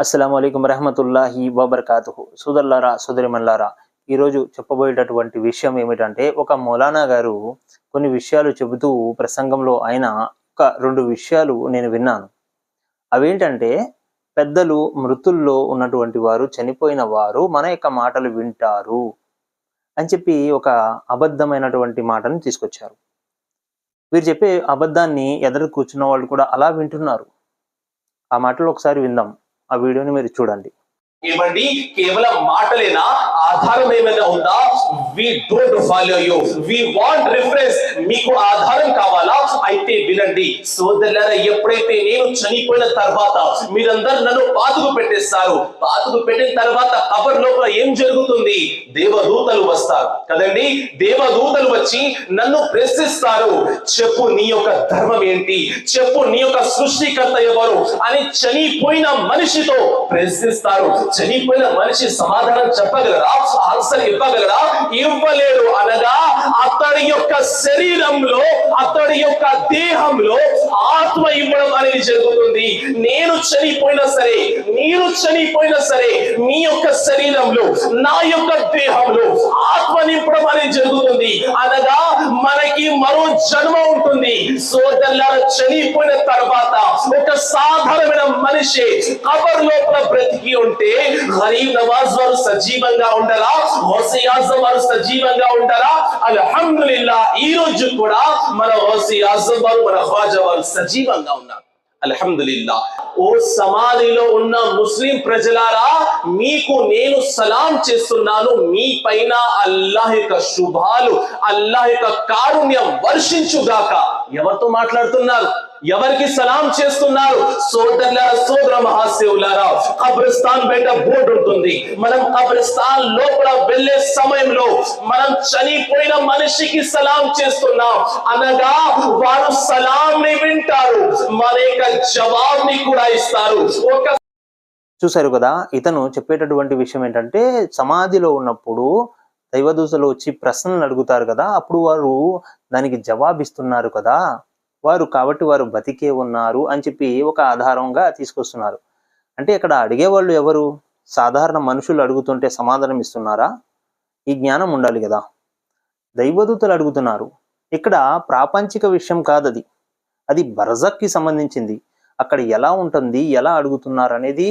అస్సలం అయికం రహమతుల్లాహి వబర్కాతుహు. సుదర్లారా సుదరిమల్లారా ఈరోజు చెప్పబోయేటటువంటి విషయం ఏమిటంటే ఒక మౌలానా గారు కొన్ని విషయాలు చెబుతూ ప్రసంగంలో ఆయన ఒక రెండు విషయాలు నేను విన్నాను. అవేంటంటే పెద్దలు మృతుల్లో ఉన్నటువంటి వారు చనిపోయిన వారు మన యొక్క మాటలు వింటారు అని చెప్పి ఒక అబద్ధమైనటువంటి మాటను తీసుకొచ్చారు. వీరు చెప్పే అబద్ధాన్ని ఎదురు కూర్చున్న వాళ్ళు కూడా అలా వింటున్నారు. ఆ మాటలు ఒకసారి విందాం. ఆ వీడియోని మీరు చూడండి. ఇవ్వండి కేవలం మాటలేనా? ఆధారం ఏమైనా ఉందా? We don't follow you we want reference మీకు ఆధారం కావాలా? అయితే వినండి. సోదరులారా ఎప్పుడైతే నేను చనిపోయిన తర్వాత మీరందరూ నన్ను పాతుకు పెట్టేస్తారు. పాతుకు పెట్టిన తర్వాత కబర్ లోపల ఏం జరుగుతుంది? దేవదూతలు వస్తారు. కదండి? దేవదూతలు వచ్చి నన్ను ప్రశ్నిస్తారు. చెప్పు నీ యొక్క ధర్మం ఏంటి? చెప్పు నీ యొక్క సృష్టికర్త ఎవరు? అని చనిపోయిన మనిషితో ప్రశ్నిస్తారు. చనిపోయిన మనిషి సమాధానం చెప్పగలరా? ఆన్సర్ ఇవ్వగలరా ఇవ్వలేడు అనగా అతడి యొక్క శరీరంలో అతడి యొక్క దేహంలో ఆత్మ ఇవ్వడం అనేది జరుగుతుంది. నేను చనిపోయినా సరే మీరు చనిపోయినా సరే మీ యొక్క శరీరంలో నా యొక్క దేహంలో ఆత్మ నింపడం అనేది జరుగుతుంది. అనగా మనకి మరో జన్మ ఉంటుంది. సోదల్లా చనిపోయిన తర్వాత ఒక సాధారణమైన మనిషి కబర్ లోపల బ్రతికి ఉంటే గరీబ్ నవాజ్ వారు సజీవంగా ఉండరా ఉంటారా ఆజం వారు సజీవంగా ఉంటారా అల్హమ్దులిల్లా ఈ రోజు కూడా మన హోసీ వారు మన ఖ్వాజా వారు సజీవంగా ఉన్నారు. అల్హమ్దుల్లా ఓ సమాధిలో ఉన్న ముస్లిం ప్రజలారా మీకు నేను సలాం చేస్తున్నాను. మీ పైన అల్లాహ్ యొక్క శుభాలు అల్లాహ్ యొక్క కారుణ్యం వర్షించుగాక. ఎవరితో మాట్లాడుతున్నారు? ఎవరికి సలాం చేస్తున్నారు? సోదరుల సోదర మహాశివులారా కబ్రిస్తాన్ బయట బోర్డు ఉంటుంది. మనం కబ్రిస్తాన్ లోపల వెళ్ళే సమయంలో మనం చనిపోయిన మనిషికి సలాం చేస్తున్నాం. అనగా వారు సలాం ని వింటారు మన యొక్క జవాబుని కూడా ఇస్తారు. ఒక చూశారు కదా ఇతను చెప్పేటటువంటి విషయం ఏంటంటే సమాధిలో ఉన్నప్పుడు దైవదూతలు వచ్చి ప్రశ్నలు అడుగుతారు కదా అప్పుడు వారు దానికి జవాబిస్తున్నారు కదా. వారు కాబట్టి వారు బతికే ఉన్నారు అని చెప్పి ఒక ఆధారంగా తీసుకొస్తున్నారు. అంటే ఇక్కడ అడిగేవాళ్ళు ఎవరు? సాధారణ మనుషులు అడుగుతుంటే సమాధానం ఇస్తున్నారా? ఈ జ్ఞానం ఉండాలి కదా. దైవదూతలు అడుగుతున్నారు. ఇక్కడ ప్రాపంచిక విషయం కాదది. అది బరజక్కి సంబంధించింది. అక్కడ ఎలా ఉంటుంది ఎలా అడుగుతున్నారు అనేది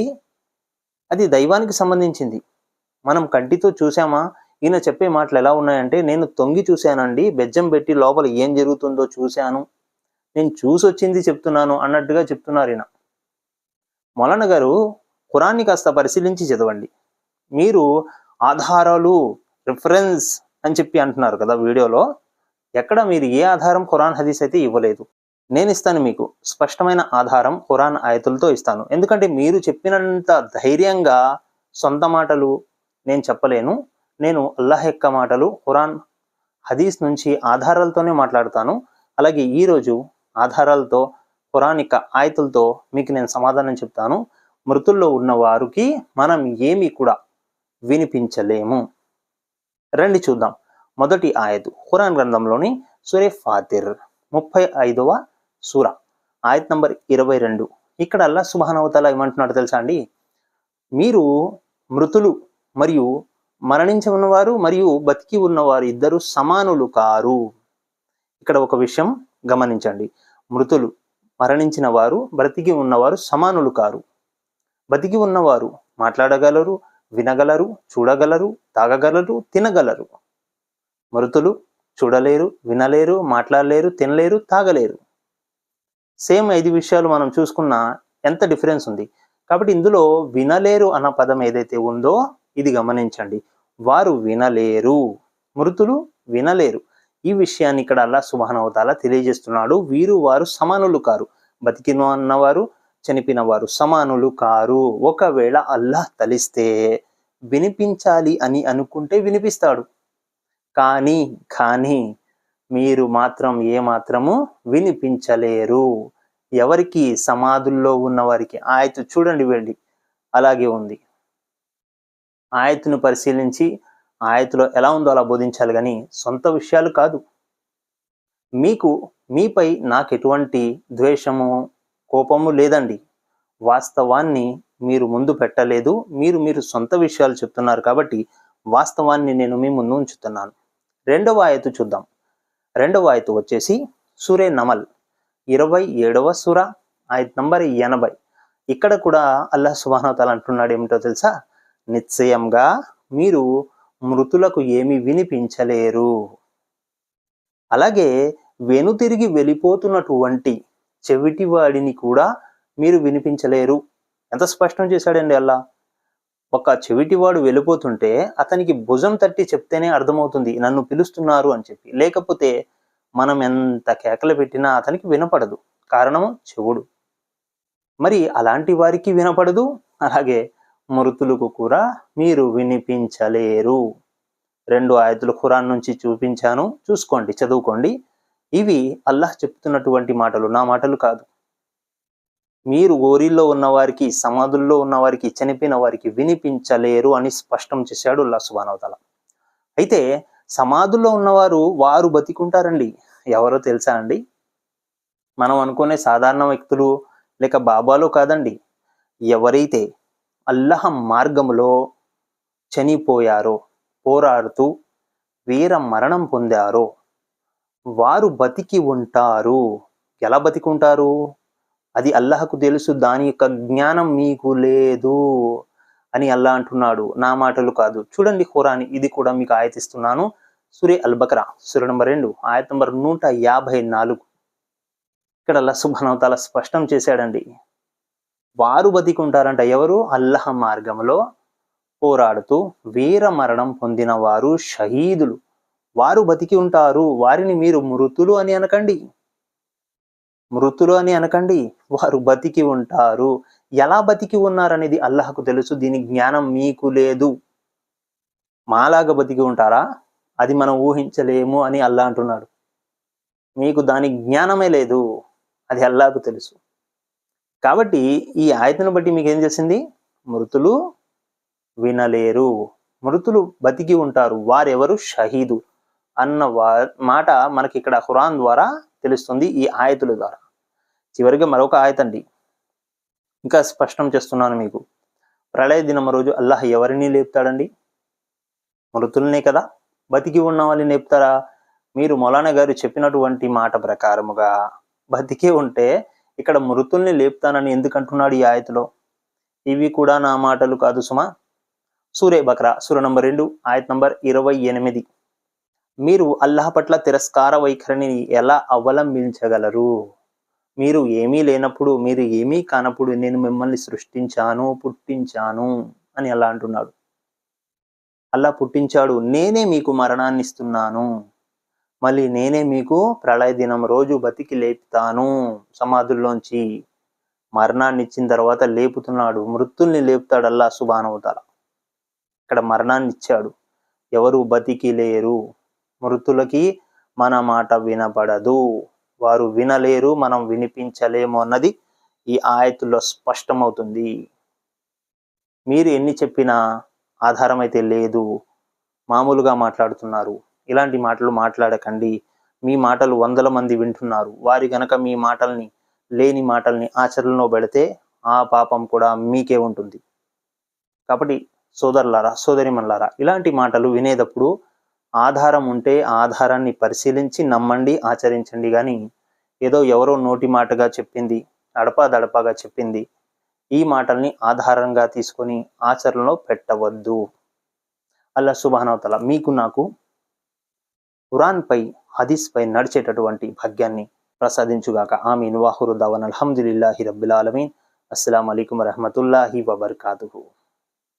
అది దైవానికి సంబంధించింది. మనం కంటితో చూసామా ఈయన చెప్పే మాటలు ఎలా ఉన్నాయంటే నేను తొంగి చూశానండి బెజ్జం పెట్టి లోపల ఏం జరుగుతుందో చూశాను. నేను చూసి వచ్చింది చెప్తున్నాను అన్నట్టుగా చెప్తున్నారు ఈయన. మొలన గారు ఖురాన్ని కాస్త పరిశీలించి చదవండి. మీరు ఆధారాలు రిఫరెన్స్ అని చెప్పి అంటున్నారు కదా వీడియోలో ఎక్కడ మీరు ఏ ఆధారం ఖురాన్ హదీస్ అయితే ఇవ్వలేదు. నేను ఇస్తాను మీకు. స్పష్టమైన ఆధారం ఖురాన్ ఆయతులతో ఇస్తాను. ఎందుకంటే మీరు చెప్పినంత ధైర్యంగా సొంత మాటలు నేను చెప్పలేను. నేను అల్లాహ్ యొక్క మాటలు ఖురాన్ హదీస్ నుంచి ఆధారాలతోనే మాట్లాడతాను. అలాగే ఈరోజు ఆధారాలతో పురాణిక ఆయతులతో మీకు నేను సమాధానం చెప్తాను. మృతుల్లో ఉన్న వారికి మనం ఏమీ కూడా వినిపించలేము. రండి చూద్దాం. మొదటి ఆయతు ఖురాన్ గ్రంథంలోని సురే ఫాతిర్ ముప్పై ఐదవ సూర ఆయత్ నంబర్ ఇరవై రెండు. ఇక్కడ అల్లా సుభానవతల ఏమంటున్నాడు తెలుసా అండి? మీరు మృతులు మరియు మరణించి ఉన్నవారు మరియు బతికి ఉన్నవారు ఇద్దరు సమానులు కారు. ఇక్కడ ఒక విషయం గమనించండి. మృతులు మరణించిన వారు బ్రతికి ఉన్నవారు సమానులు కారు. బతికి ఉన్నవారు మాట్లాడగలరు వినగలరు చూడగలరు తాగగలరు తినగలరు. మృతులు చూడలేరు వినలేరు మాట్లాడలేరు తినలేరు తాగలేరు. సేమ్ ఐదు విషయాలు మనం చూసుకున్నా ఎంత డిఫరెన్స్ ఉంది. కాబట్టి ఇందులో వినలేరు అన్న పదం ఏదైతే ఉందో ఇది గమనించండి. వారు వినలేరు. మృతులు వినలేరు. ఈ విషయాన్ని ఇక్కడ అల్లా సుబహానవతాల తెలియజేస్తున్నాడు. వీరు వారు సమానులు కారు. బతికిన అన్నవారు చనిపోయిన వారు సమానులు కారు. ఒకవేళ అల్లాహ్ తలిస్తే వినిపించాలి అని అనుకుంటే వినిపిస్తాడు. కానీ కానీ మీరు మాత్రం ఏ మాత్రము వినిపించలేరు. ఎవరికి? సమాధుల్లో ఉన్న వారికి ఆయత చూడండి వెళ్ళి. అలాగే ఉంది. ఆయతను పరిశీలించి ఆయతలో ఎలా ఉందో అలా బోధించాలి కానీ సొంత విషయాలు కాదు. మీకు మీపై నాకు ఎటువంటి ద్వేషము కోపము లేదండి. వాస్తవాన్ని మీరు ముందు పెట్టలేదు. మీరు మీరు సొంత విషయాలు చెప్తున్నారు కాబట్టి వాస్తవాన్ని నేను మీ ముందు ఉంచుతున్నాను. రెండవ ఆయతు చూద్దాం. రెండవ ఆయతు వచ్చేసి సురే నమల్ ఇరవై ఏడవ సుర ఆయత్ నంబర్ ఎనభై. ఇక్కడ కూడా అల్లాహ్ సుబానవతాల అంటున్నాడు ఏమిటో తెలుసా? నిశ్చయంగా మీరు మృతులకు ఏమి వినిపించలేరు. అలాగే వెనుతిరిగి వెళ్ళిపోతున్నటువంటి చెవిటి వాడిని కూడా మీరు వినిపించలేరు. ఎంత స్పష్టం చేశాడండి అల్లా. ఒక చెవిటివాడు వెళ్ళిపోతుంటే అతనికి భుజం తట్టి చెప్తేనే అర్థమవుతుంది నన్ను పిలుస్తున్నారు అని చెప్పి. లేకపోతే మనం ఎంత కేకలు పెట్టినా అతనికి వినపడదు. కారణము చెవుడు. మరి అలాంటి వారికి వినపడదు అలాగే మృతులకు కూడా మీరు వినిపించలేరు. రెండు ఆయతులు ఖురాన్ నుంచి చూపించాను. చూసుకోండి చదువుకోండి. ఇవి అల్లాహ్ చెప్తున్నటువంటి మాటలు నా మాటలు కాదు. మీరు ఓరిల్లో ఉన్నవారికి సమాధుల్లో ఉన్నవారికి చనిపోయిన వారికి వినిపించలేరు అని స్పష్టం చేశాడు అల్లా సుబానవతల అయితే సమాధుల్లో ఉన్నవారు వారు బతికుంటారండి. ఎవరో తెలుసా అండి? మనం అనుకునే సాధారణ వ్యక్తులు లేక బాబాలో కాదండి. ఎవరైతే అల్లహ మార్గములో చనిపోయారో పోరాడుతూ వీర మరణం పొందారో వారు బతికి ఉంటారు. ఎలా బతికుంటారు అది అల్లహకు తెలుసు దాని యొక్క జ్ఞానం మీకు లేదు అని అల్లా అంటున్నాడు. నా మాటలు కాదు. చూడండి ఖురాని ఇది కూడా మీకు ఆయతిస్తున్నాను. సురే అల్బకరా సుర నంబర్ రెండు ఆయత నంబర్ నూట యాభై నాలుగు. ఇక్కడ అల్లా సుభనవతాల స్పష్టం చేశాడండి. వారు బతికుంటారంట ఎవరు? అల్లహ మార్గంలో పోరాడుతూ వీర మరణం పొందిన వారు షహీదులు. వారు బతికి ఉంటారు. వారిని మీరు మృతులు అని అనకండి. మృతులు అని అనకండి. వారు బతికి ఉంటారు. ఎలా బతికి ఉన్నారనేది అల్లహకు తెలుసు. దీని జ్ఞానం మీకు లేదు. మాలాగా బతికి ఉంటారా? అది మనం ఊహించలేము అని అల్లా అంటున్నాడు. మీకు దాని జ్ఞానమే లేదు. అది అల్లాకు తెలుసు. కాబట్టి ఈ ఆయతను బట్టి మీకు ఏం చేసింది మృతులు వినలేరు. మృతులు బతికి ఉంటారు. వారెవరు? షహీదు అన్న వా మాట మనకి ఇక్కడ ఖురాన్ ద్వారా తెలుస్తుంది ఈ ఆయతుల ద్వారా. చివరిగా మరొక ఆయత అండి ఇంకా స్పష్టం చేస్తున్నాను మీకు. ప్రళయ దినం రోజు అల్లాహ్ ఎవరిని లేపుతాడండి? మృతులనే కదా? బతికి ఉన్న వాళ్ళని లేపుతారా? మీరు మౌలానా గారు చెప్పినటువంటి మాట ప్రకారముగా బతికే ఉంటే ఇక్కడ మృతుల్ని లేపుతానని ఎందుకు అంటున్నాడు ఈ ఆయతలో? ఇవి కూడా నా మాటలు కాదు సుమా. సూరే బక్రా సూర నంబర్ రెండు ఆయత్ నంబర్ ఇరవై ఎనిమిది. మీరు అల్లాహ్ పట్ల తిరస్కార వైఖరిని ఎలా అవలంబించగలరు? మీరు ఏమీ లేనప్పుడు మీరు ఏమీ కానప్పుడు నేను మిమ్మల్ని సృష్టించాను పుట్టించాను అని అలా అంటున్నాడు. అల్లా పుట్టించాడు నేనే మీకు మరణాన్ని ఇస్తున్నాను మళ్ళీ నేనే మీకు ప్రళయ దినం రోజు బతికి లేపుతాను. సమాధుల్లోంచి మరణాన్ని ఇచ్చిన తర్వాత లేపుతున్నాడు. మృతుల్ని లేపుతాడు అల్లా సుబానవుతాల ఇక్కడ మరణాన్ని ఇచ్చాడు ఎవరు బతికి లేరు? మృతులకి మన మాట వినపడదు వారు వినలేరు మనం వినిపించలేము అన్నది ఈ ఆయతుల్లో స్పష్టమవుతుంది. మీరు ఎన్ని చెప్పినా ఆధారం అయితే లేదు. మామూలుగా మాట్లాడుతున్నారు. ఇలాంటి మాటలు మాట్లాడకండి. మీ మాటలు వందల మంది వింటున్నారు. వారి గనక మీ మాటల్ని లేని మాటల్ని ఆచరణలో పెడితే ఆ పాపం కూడా మీకే ఉంటుంది. కాబట్టి సోదరులారా సోదరిమన్లారా ఇలాంటి మాటలు వినేటప్పుడు ఆధారం ఉంటే ఆధారాన్ని పరిశీలించి నమ్మండి ఆచరించండి కానీ ఏదో ఎవరో నోటి మాటగా చెప్పింది అడపా దడపాగా చెప్పింది ఈ మాటల్ని ఆధారంగా తీసుకొని ఆచరణలో పెట్టవద్దు. అల్లా సుబానవతల మీకు నాకు ఖురాన్ పై హదీస్ పై నడిచేటటువంటి భాగ్యాన్ని ప్రసాదించుగాక. ఆమీన్. వాహురు దవన్. అల్హమ్దుల్లాహి రబ్బుల్ ఆలమీన్. అస్సలం అయికం వరహమతుల్లాహి వబర్కాతుహు.